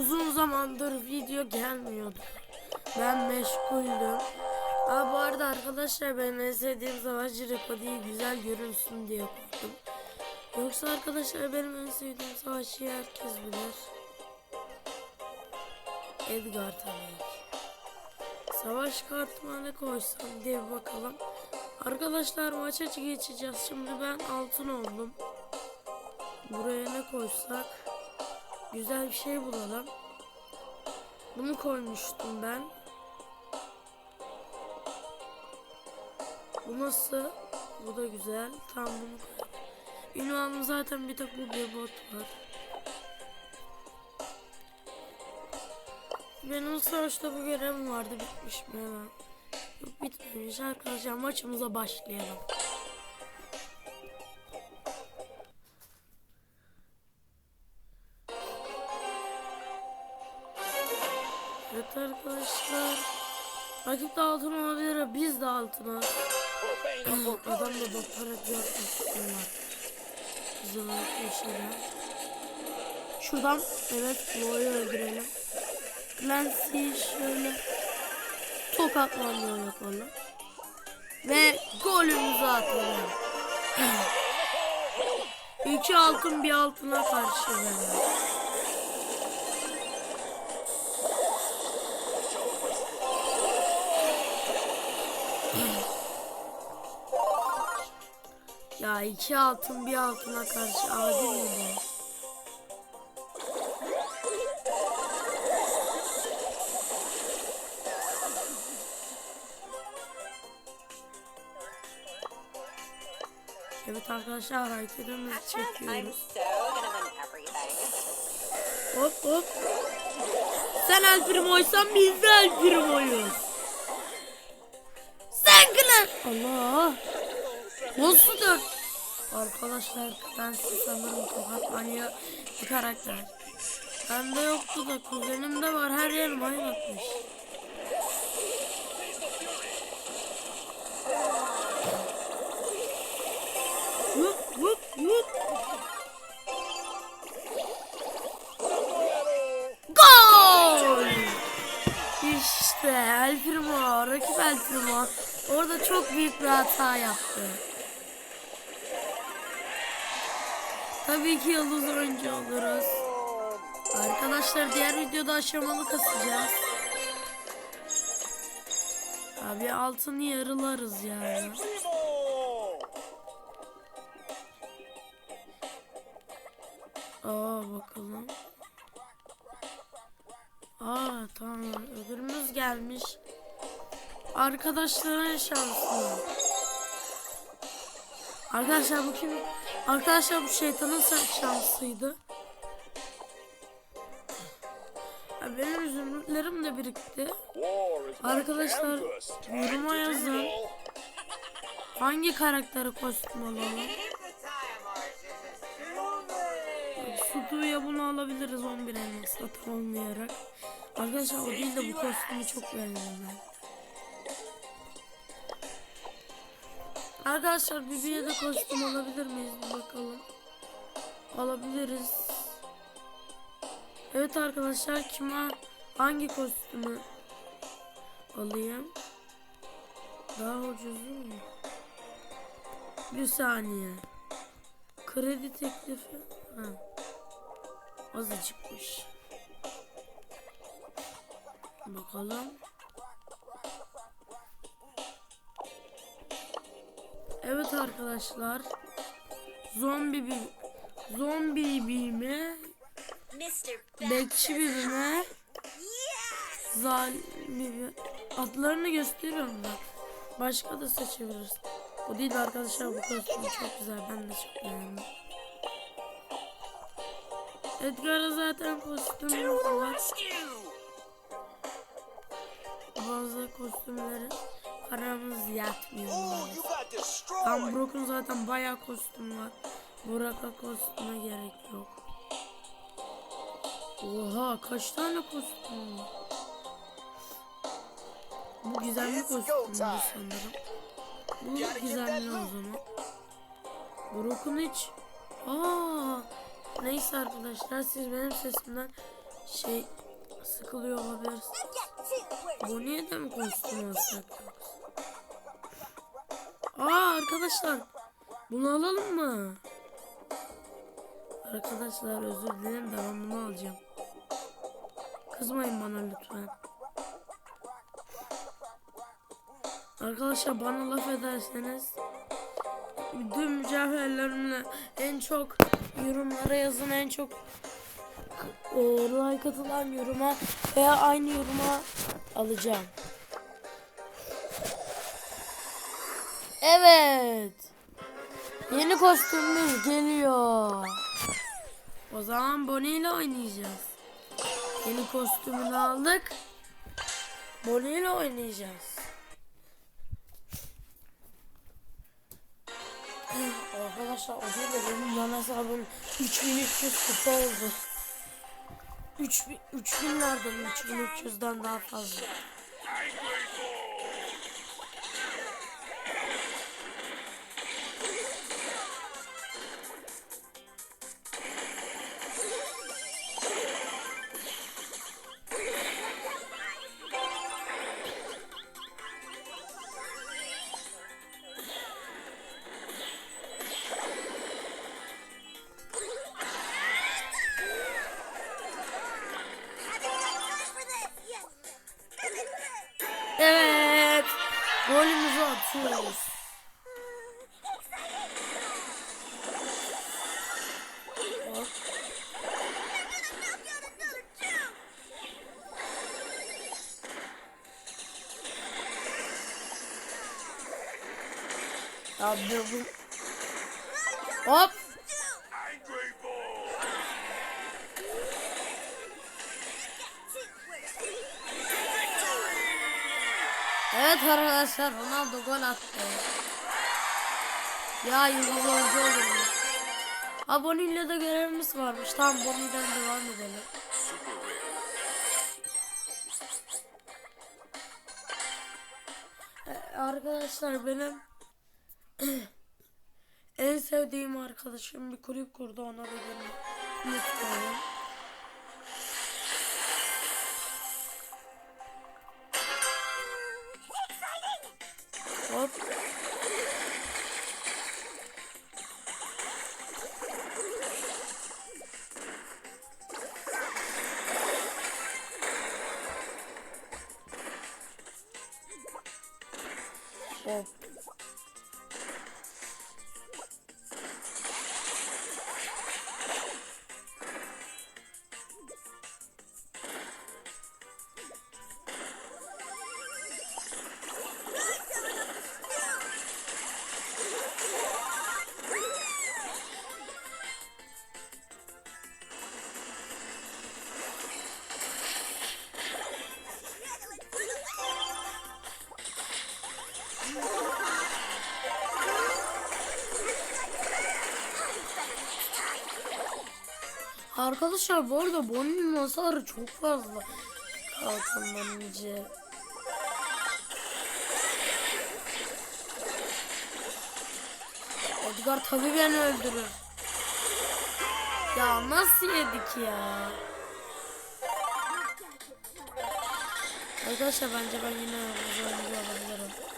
uzun zamandır video gelmiyordu. Ben meşguldüm. Aa, bu arada arkadaşlar benim en sevdiğim savaşçı değil güzel görünsün diye koydum. Yoksa arkadaşlar benim en sevdiğim savaşçıyı herkes bilir. Edgar tabii. Savaş kartıma ne koysam diye bakalım. Arkadaşlar maça geçeceğiz. Şimdi ben altın oldum. Buraya ne koysak? Güzel bir şey bulalım. Bunu koymuştum ben. Bu nasıl? Bu da güzel. Tamam bunu. Ünvanım zaten bir tek bu bir bot var. Benim savaşta bu görevim vardı bitmiş mi hemen? Yok bitmemiş arkadaşlar maçımıza başlayalım. Evet arkadaşlar. Rakip de altın olabilir biz de altına. Adam da doktora yapmışlar. Bizim arkadaşlar. Şuradan evet Lo'yu öldürelim. Clancy'yi şöyle tokatlamıyor yapalım. Ve golümüzü atalım. İki altın bir altına karşı böyle. Ya iki altın bir altına karşı adil mi bu? Evet arkadaşlar hareketimizi I'm çekiyoruz. Hop hop. Sen El Primo'ysan biz de El Primo'yuz. Sen Glen. Allah. Nasıl dört? Arkadaşlar ben sanırım tokat manyağı bir karakter. Bende yoktu da kuzenimde var her yerim aynı atmış. Vup vup vup. Gol! İşte El Primo, rakip El Primo orada çok büyük bir hata yaptı. Tabii ki yıldız oyuncu oluruz. Arkadaşlar diğer videoda aşamalı kasacağız. Abi altını yarılarız yani. Aa bakalım. Aa tamam ödülümüz gelmiş. Arkadaşların şansı. Arkadaşlar bu kim? Arkadaşlar bu şeytanın şansıydı. Ya benim zümrütlerim de birikti. Arkadaşlar yoruma yazın. Hangi karakteri kostüm alalım? Sudu'ya bunu alabiliriz 11 elmasla tamamlayarak. Arkadaşlar o değil de bu kostümü çok beğendim ben. Arkadaşlar Bibi'ye de kostüm alabilir miyiz bakalım. Alabiliriz. Evet arkadaşlar kime hangi kostümü alayım? Daha ucuzu mu? Bir saniye. Kredi teklifi. Ha. Azıcıkmış. Bakalım. Evet arkadaşlar. Zombi bir zombi bir mi? Mr. Bekçi bir mi? Zalim bir Adlarını gösteriyorum ben. Başka da seçebiliriz. O değil arkadaşlar bu kostüm çok güzel. Ben de çok beğendim. Edgar'a zaten kostümümüz var. Bazı kostümleri paramız yatmıyor. Tam Brock'un zaten bayağı kostüm var. Burak'a kostüme gerek yok. Oha kaç tane kostüm var? Bu gizemli kostümdü sanırım. Bu gizemli o zaman. Brock'un hiç... Aa, neyse arkadaşlar siz benim sesimden şey sıkılıyor olabilir. Bu niye de mi kostüm alsak? Aa arkadaşlar bunu alalım mı? Arkadaşlar özür dilerim de ben bunu alacağım. Kızmayın bana lütfen. Arkadaşlar bana laf ederseniz tüm mücevherlerimle en çok yorumlara yazın en çok e, like atılan yoruma veya aynı yoruma alacağım. Evet. Yeni kostümümüz geliyor. O zaman Bonnie ile oynayacağız. Yeni kostümünü aldık. Bonnie ile oynayacağız. Arkadaşlar o değil de benim yan hesabım 3300 kupa oldu. 3000 3000'lerden 3300'den daha fazla. Ya bu Hop. Evet arkadaşlar Ronaldo gol attı. Ya yıldız oyuncu olur. Aboneyle de görevimiz varmış. Tamam Bonnie'den devam edelim. Ee, Arkadaşlar benim en sevdiğim arkadaşım bir kulüp kurdu ona da gelin. Arkadaşlar bu arada Bonnie'nin hasarı çok fazla. Kalkandan önce. Edgar tabii beni öldürür. Ya nasıl yedik ya? Arkadaşlar bence ben yine hızlı olabilirim.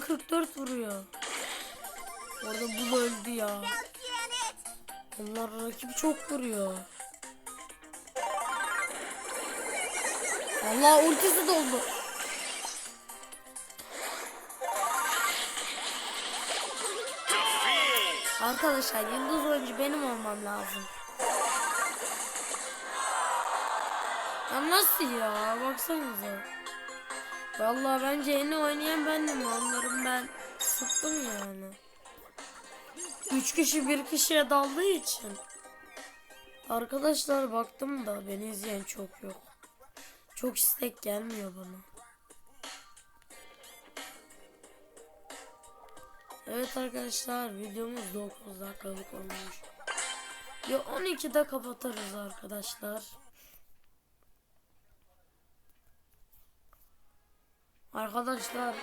Bir vuruşu 1044 vuruyor. Orada bul öldü ya. Onlar rakibi çok vuruyor. Allah ultisi doldu. Arkadaşlar yıldız oyuncu benim olmam lazım. Ya nasıl ya? Baksanıza. Vallahi bence yeni oynayan bendim. Ben sıktım yani. Üç kişi bir kişiye daldığı için. Arkadaşlar baktım da beni izleyen çok yok. Çok istek gelmiyor bana. Evet arkadaşlar videomuz 9 dakikalık olmuş. Ya 12'de kapatırız arkadaşlar. Arkadaşlar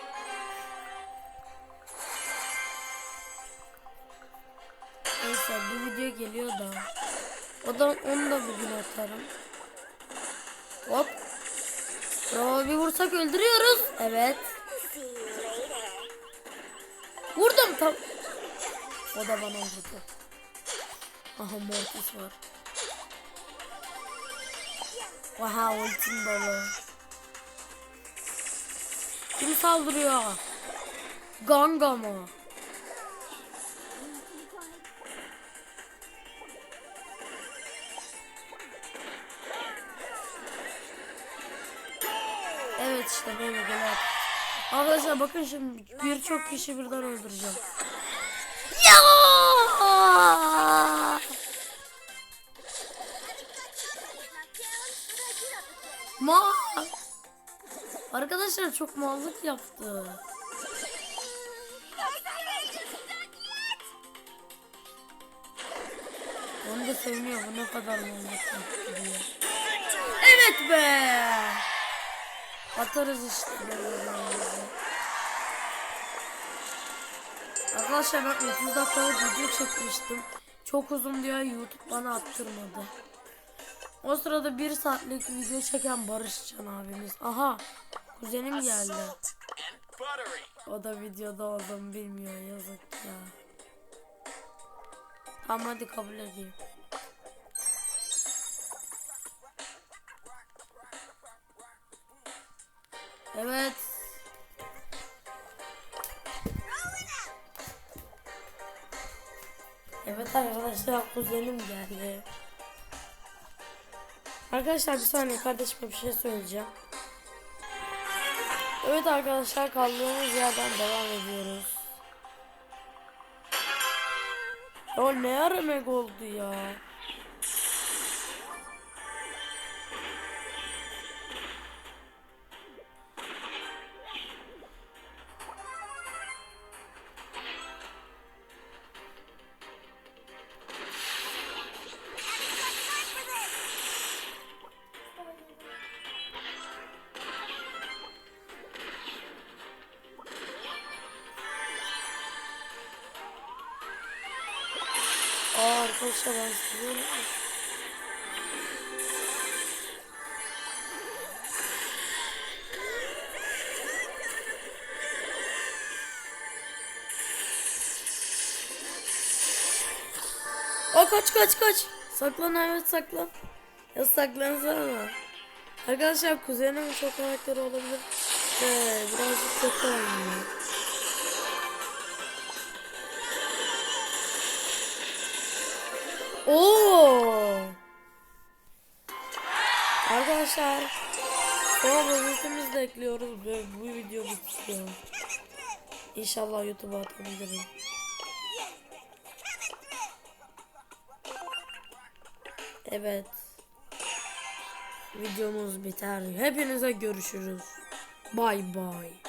Neyse bu video geliyor da. O da onu da bugün atarım. Hop. Bravo bir vursak öldürüyoruz. Evet. Vurdum tam. O da bana vurdu. Aha mortis var. Aha ultim dolu. Kim saldırıyor? Ganga mı? Evet işte böyle böyle. Arkadaşlar bakın şimdi birçok kişi birden öldüreceğim. Ya! Ma! Arkadaşlar çok mallık yaptı. Onu da seviniyor bu ne kadar mallık yaptı diye. Evet be! Atarız işte. Arkadaşlar ben 30 dakikalık video çekmiştim. Çok uzun diye YouTube bana attırmadı. O sırada bir saatlik video çeken Barışcan abimiz. Aha kuzenim geldi. O da videoda olduğumu bilmiyor yazık ya. Tamam hadi kabul edeyim. Evet. Evet arkadaşlar kuzenim geldi. Arkadaşlar bir saniye kardeşime bir şey söyleyeceğim. Evet arkadaşlar kaldığımız yerden devam ediyoruz. Ya ne ara oldu ya? Arkadaşlar ben size Aa kaç kaç kaç. Saklan evet saklan. Ya saklansana. Arkadaşlar kuzenim çok karakteri olabilir. Ee, birazcık kötü. Oo. Arkadaşlar Sonra bölümümüzü de ekliyoruz ve bu video bitiyor. İnşallah YouTube'a atabilirim. Evet. Videomuz biter. Hepinize görüşürüz. Bay bay.